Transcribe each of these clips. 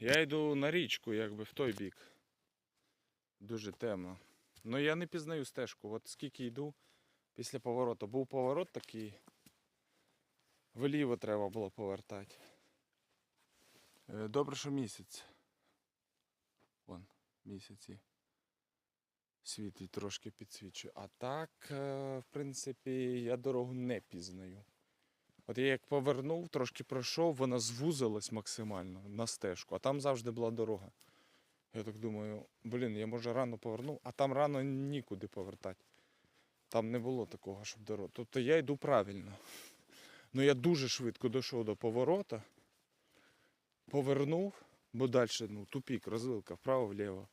Я йду на річку, якби в той бік. Дуже темно. Ну я не пізнаю стежку. От скільки йду після повороту. Був поворот такий. Вліво треба було повертати. Е, Добре, що місяць. Вон, місяці. Світить трошки підсвічує. А так, е, в принципі, я дорогу не пізнаю. От я як повернув, трошки пройшов, вона звузилась максимально на стежку, а там завжди була дорога. Я так думаю, блін, я може рано повернув, а там рано нікуди повертати. Там не було такого, щоб дорога. Тобто я йду правильно. Ну я дуже швидко дійшов до поворота, повернув, бо далі ну, тупік, розвилка, вправо-вліво.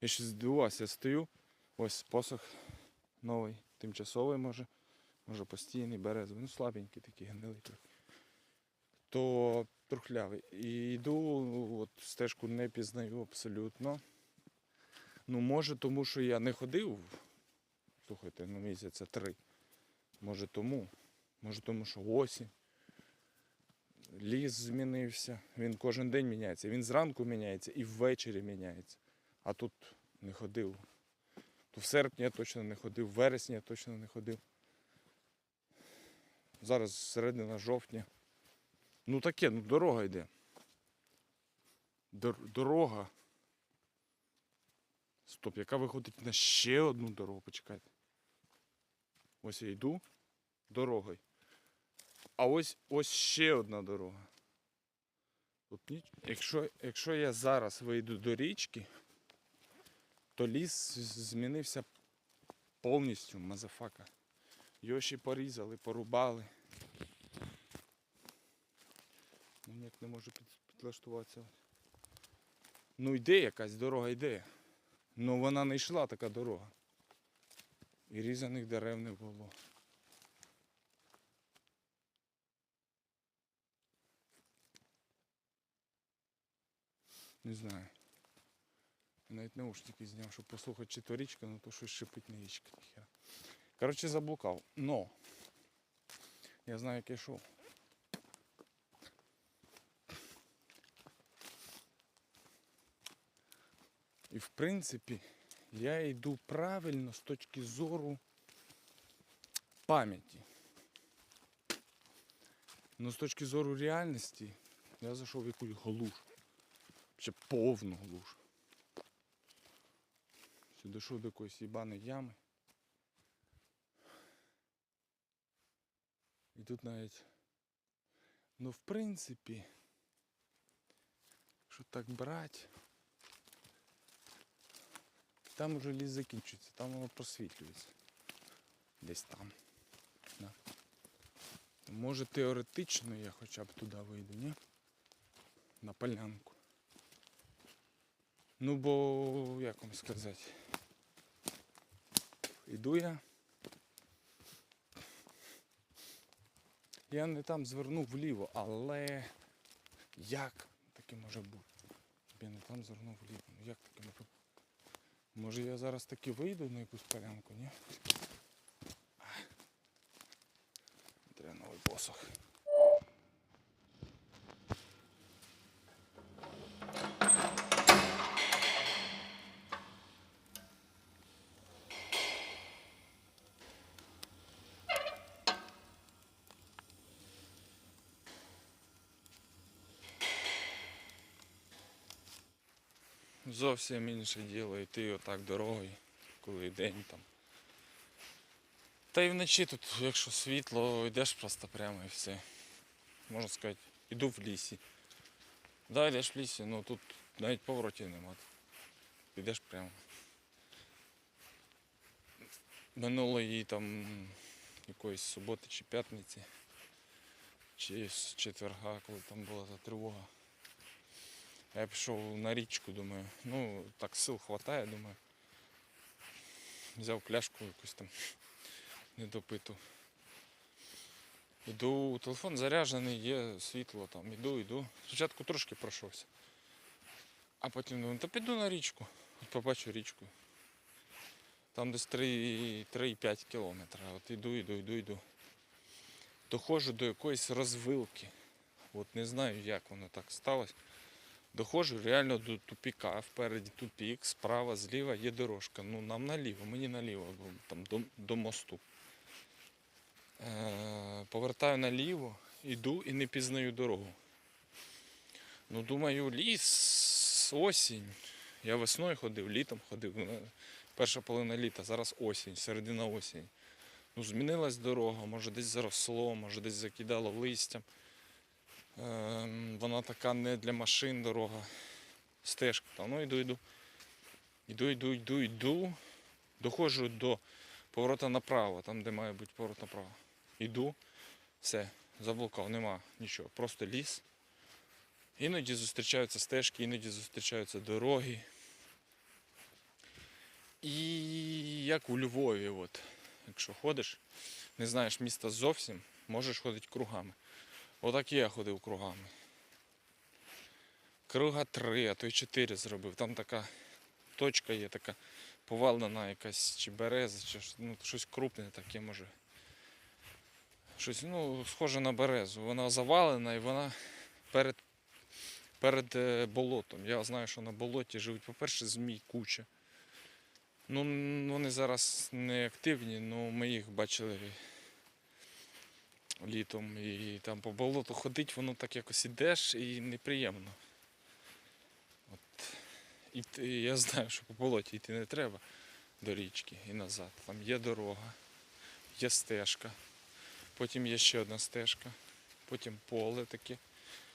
Я ще здивувався, я стою, ось посох новий, тимчасовий може, може постійний, березовий, ну слабенький такий, гнилий. То трухлявий. І йду, от стежку не пізнаю абсолютно. Ну, може, тому що я не ходив, слухайте, ну місяця три. Може тому. Може тому, що осінь. Ліс змінився. Він кожен день міняється. Він зранку міняється і ввечері міняється. А тут не ходив. То в серпні я точно не ходив, в вересні я точно не ходив. Зараз середина жовтня. Ну таке, ну дорога йде. Дор- дорога. Стоп, яка виходить на ще одну дорогу, почекайте. Ось я йду дорогою. А ось ось ще одна дорога. Тут ніч... якщо, якщо я зараз вийду до річки, то ліс змінився повністю, мазафака. Ще порізали, порубали. Ну, Ніяк не можу під, підлаштуватися. Ну йде якась дорога йде. Ну вона не йшла така дорога. І різаних дерев не було. Не знаю. Навіть наушники зняв, щоб послухати чи то річка, ну то щось шипить на річка. ніхера. Коротше, заблукав. Но я знаю, як я йшов. І в принципі, я йду правильно з точки зору пам'яті. Ну з точки зору реальності я зайшов в якусь глуш. Ще повну глуш. Дійшов до якоїсь їбаної ями. Тут навіть. Ну, в принципі, якщо так брати, там уже ліс закінчується, там воно просвітлюється. Десь там. Да. Може теоретично я хоча б туди вийду, ні? На полянку. Ну бо як вам сказати? Іду я. Я не там звернув вліво, але як таке може бути? Я не там звернув вліво. Ну як таке може бути? Може я зараз таки вийду на якусь полянку, ні? Дряновий посох. Зовсім інше діло йти отак дорогою, коли день там. Та й вночі тут, якщо світло, йдеш просто прямо і все. Можна сказати, іду в лісі. Да, йдеш в лісі, ну тут навіть поворотів нема. Йдеш прямо. Минулої там якоїсь суботи чи п'ятниці, чи з четверга, коли там була та тривога. Я пішов на річку, думаю, ну так сил хватає, думаю. Взяв пляшку якусь там недопиту. Іду, телефон заряджений, є світло там, іду, іду. Спочатку трошки пройшовся. А потім думаю, та піду на річку. От побачу річку. Там десь 3-5 кілометрів. От іду, іду, іду, іду. Доходжу до якоїсь розвилки. От не знаю, як воно так сталося. Доходжу реально до тупіка. Впереді тупік, справа, зліва є дорожка. Ну нам наліво, мені наліво, там до, до мосту. Е, повертаю наліво, іду і не пізнаю дорогу. Ну, думаю, ліс, осінь. Я весною ходив, літом ходив. ну, Перша половина літа, зараз осінь, середина осінь. Ну, змінилась дорога, може десь заросло, може десь закидало листям. Ем, вона така не для машин дорога. Стежка. Та ну йду, йду. Йду, йду, йду, йду. Доходжу до поворота направо, там, де має бути поворот направо. Йду, все, заблукав, нема нічого. Просто ліс. Іноді зустрічаються стежки, іноді зустрічаються дороги. І як у Львові, от, якщо ходиш, не знаєш міста зовсім, можеш ходити кругами. Отак я ходив кругами. Круга три, а то й чотири зробив. Там така точка є, така повалена якась чи береза, чи ну, щось крупне таке може. Щось, ну, схоже на березу. Вона завалена і вона перед, перед е, болотом. Я знаю, що на болоті живуть, по-перше, змій куча. Ну, вони зараз не активні, але ми їх бачили літом. І там по болоту ходить, воно так якось ідеш і неприємно. От. І я знаю, що по болоті йти не треба до річки і назад. Там є дорога, є стежка, потім є ще одна стежка, потім поле таке,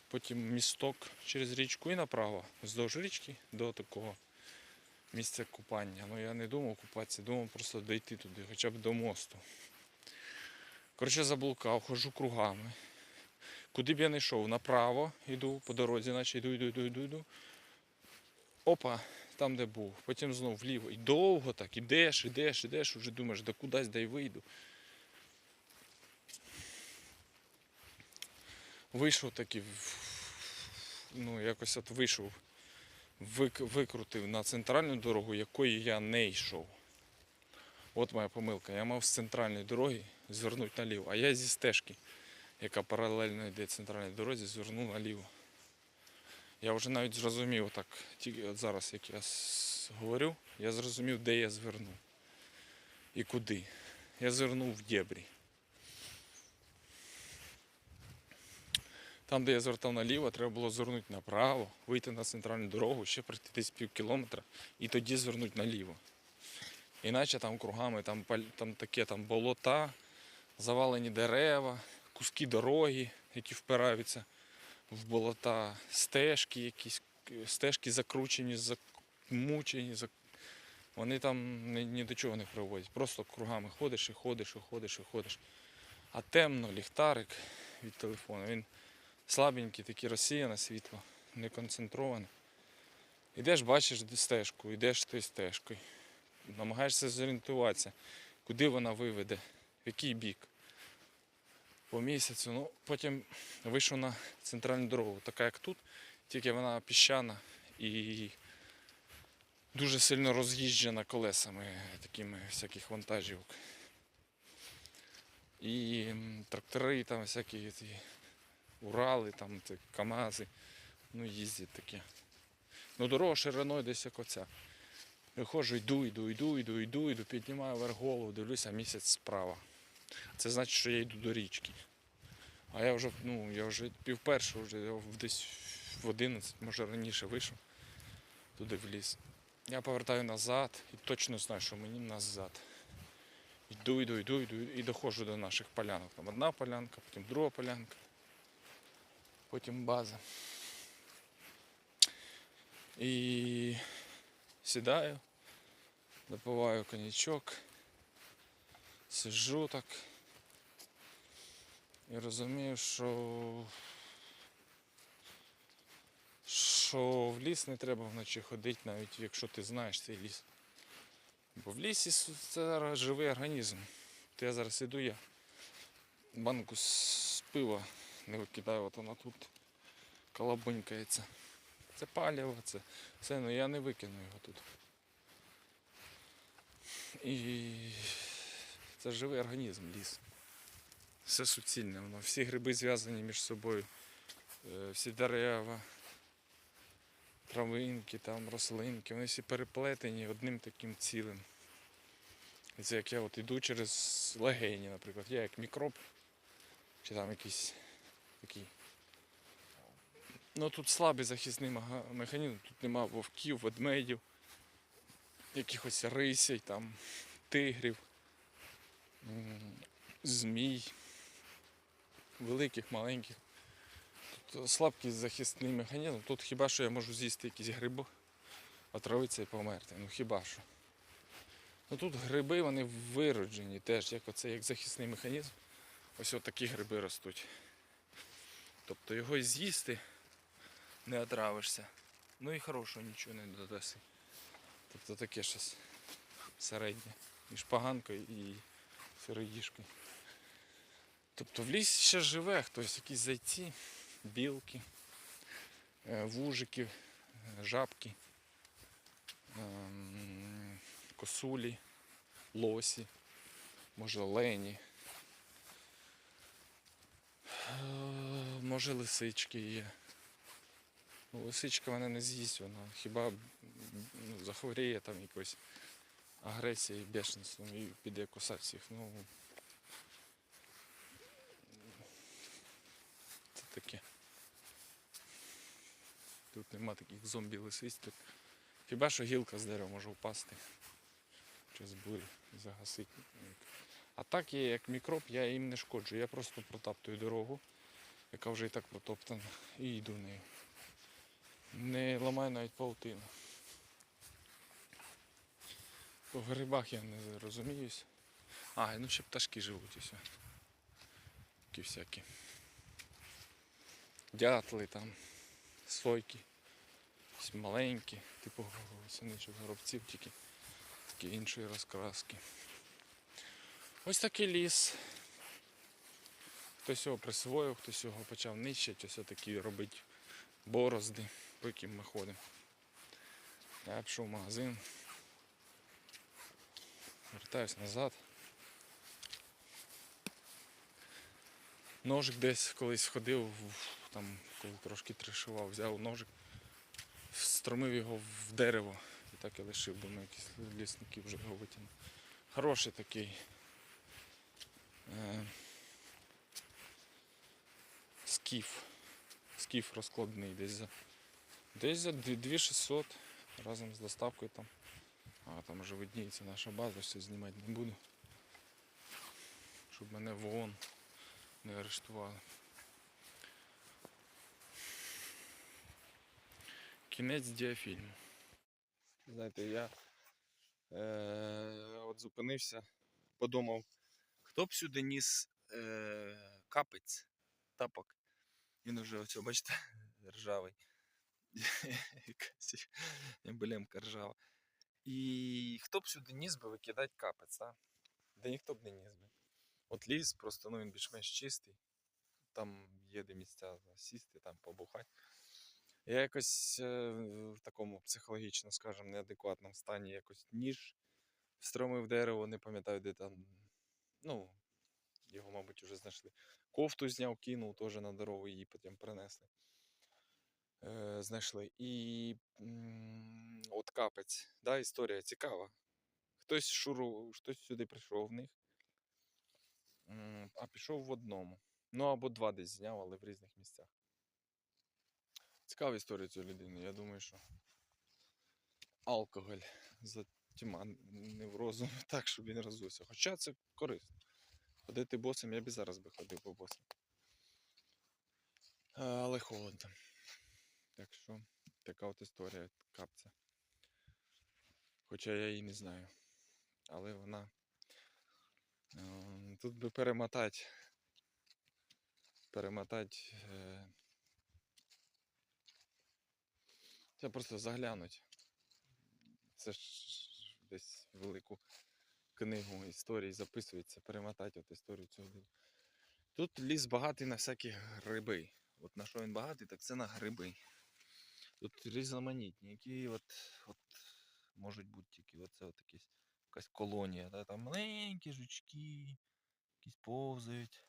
потім місток через річку і направо, вздовж річки до такого місця купання. Ну я не думав купатися, думав просто дійти туди, хоча б до мосту. Коротше, заблукав, ходжу кругами. Куди б я не йшов, направо йду по дорозі, наче йду, йду, йду, йду, йду. Опа, там де був. Потім знов вліво. І довго так, ідеш, ідеш, ідеш, вже думаєш, да кудись дай вийду. Вийшов таки, ну якось от вийшов, вик, викрутив на центральну дорогу, якою я не йшов. От моя помилка. Я мав з центральної дороги звернути наліво, а я зі стежки, яка паралельно йде центральній дорозі, звернув наліво. Я вже навіть зрозумів, так, тільки от зараз, як я говорю, я зрозумів, де я звернув і куди. Я звернув в дєбрі. Там, де я звертав наліво, треба було звернути направо, вийти на центральну дорогу, ще пройти десь пів кілометра і тоді звернути наліво. Іначе там кругами, там, там таке там болота, завалені дерева, куски дороги, які впираються в болота, стежки якісь, стежки закручені, замучені, вони там ні, ні до чого не приводять. Просто кругами ходиш і ходиш, і ходиш, і ходиш. А темно, ліхтарик від телефону, він слабенький, такий розсіяне світло, не концентроване. Ідеш, бачиш стежку, йдеш тою стежкою. Намагаєшся зорієнтуватися, куди вона виведе, в який бік. По місяцю. Ну, потім вийшов на центральну дорогу, така як тут, тільки вона піщана і дуже сильно роз'їжджена колесами такими всяких вантажівок. І трактори, там всякі ці Урали, там ці КАМАЗи, ну їздять такі. Ну дорога шириною десь як оця. Виходжу, йду, йду, йду, йду, йду, йду, піднімаю вверх голову, дивлюся місяць справа. Це значить, що я йду до річки. А я вже, ну, я вже пів вже десь в 11, може раніше вийшов туди в ліс. Я повертаю назад і точно знаю, що мені назад. Йду, йду, йду, йду і доходжу до наших полянок. Там одна полянка, потім друга полянка, потім база. І сідаю, допиваю коньячок, сиджу так і розумію, що, що в ліс не треба вночі ходити, навіть якщо ти знаєш цей ліс. Бо в лісі це зараз живий організм. То я зараз іду, я банку з пива не викидаю, от вона тут колобонькається. Це паліво, це все, ну я не викину його тут. І це живий організм, ліс. Все суцільне, воно. Всі гриби зв'язані між собою, е, всі дерева, травинки, там рослинки, вони всі переплетені одним таким цілим. І це як я от іду через легені, наприклад. Я як мікроб, чи там якийсь такий. Ну тут слабий захисний механізм, тут нема вовків, ведмедів, якихось рисей, там, тигрів, змій, великих, маленьких. Тут слабкий захисний механізм. Тут хіба що я можу з'їсти якийсь гриб, отравитися і померти. Ну хіба що. Ну тут гриби вони вироджені теж, як оце як захисний механізм. Ось отакі гриби ростуть. Тобто його з'їсти не отравишся. Ну і хорошого нічого не додаси. Тобто таке щось середнє. Між поганкою і сироїжкою. Тобто в лісі ще живе хтось, якісь зайці, білки, е, вужики, е, жабки, ем, косулі, лосі, може лені. Е, Може лисички є. Ну, лисичка мене не з'їсть, вона хіба ну, захворіє там якоюсь агресією, бешенством і піде кусати всіх. Ну, це таке. Тут нема таких зомбі лисиць. Тут хіба що гілка з дерева може впасти. Чи з бурі загасити. А так я як мікроб, я їм не шкоджу. Я просто протаптую дорогу, яка вже і так протоптана, і йду нею. Не ламаю навіть паутину. По грибах я не розуміюсь. А, ну ще пташки живуть усе. Такі всякі. Дятли там, сойки, маленькі, типу синичок горобців, тільки такі іншої розкраски. Ось такий ліс. Хтось його присвоїв, хтось його почав нищити, ось такі робить борозди, по яким ми ходимо. Я пішов в магазин. Вертаюсь назад. Ножик десь колись ходив, там, коли трошки трешував, взяв ножик, встромив його в дерево і так і лишив, думаю, якісь лісники вже його витягнуть. Хороший такий. Е, скіф. Скіф розкладний десь за. Десь за 2600 разом з доставкою там. А там вже видніється наша база, все знімати не буду. Щоб мене в ООН не арештували. Кінець діафільму. Знаєте, я е, от зупинився, подумав, хто б сюди ніс е, капець, тапок. Він уже ось, бачите, ржавий. Якась емблемка ржава. І хто б сюди ніс би викидати капець, а? Де ніхто б не ніс би. От ліс, просто ну, він більш-менш чистий. Там є де місця сісти, там побухати. Я якось е, в такому психологічно, скажімо, неадекватному стані якось ніж встромив дерево, не пам'ятаю, де там. Ну, його, мабуть, вже знайшли. Кофту зняв, кинув теж на дорогу, її потім принесли. Е, знайшли. І м, от капець, да, історія цікава. Хтось шуру, хтось сюди прийшов в них, а пішов в одному. Ну або два десь зняв, але в різних місцях. Цікава історія цієї людини. Я думаю, що алкоголь затьма неврозу так, щоб він розвився. Хоча це корисно. Ходити босим, я б і зараз би ходив по босим. Але холодно. Так що така от історія капця. Хоча я її не знаю. Але вона. е, Тут би перемотати. Перемотати. е, Це просто заглянуть. Це ж десь велику книгу історій записується, перемотати от історію цього. Тут ліс багатий на всякі гриби. От на що він багатий, так це на гриби. Тут різноманітні, які от, от можуть бути тільки оце от якісь, якась колонія. Да? Там маленькі жучки, якісь повзають.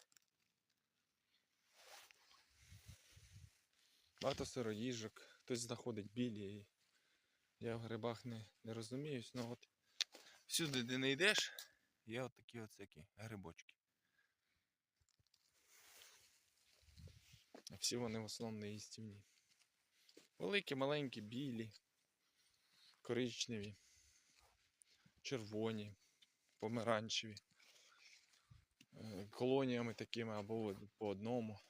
Багато сироїжок. хтось знаходить білі. Я в грибах не, не розуміюсь, ну от всюди, де не йдеш, є от такі от всякі грибочки. Всі вони в основному не їстівні. Великі, маленькі, білі, коричневі, червоні, помаранчеві, е, колоніями такими або по одному.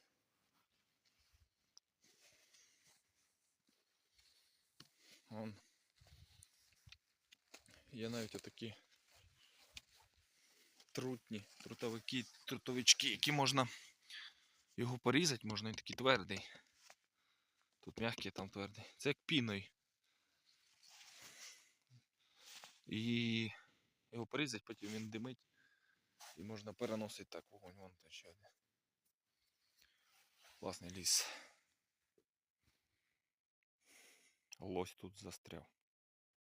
Вон. Є навіть отакі трутні, трутовики, трутовички, які можна його порізати, можна і такий твердий. Тут м'який, там твердий. Це як піною. І його порізати, потім він димить. І можна переносити так вогонь. Вон там ще один. Класний ліс. Лось тут застряв.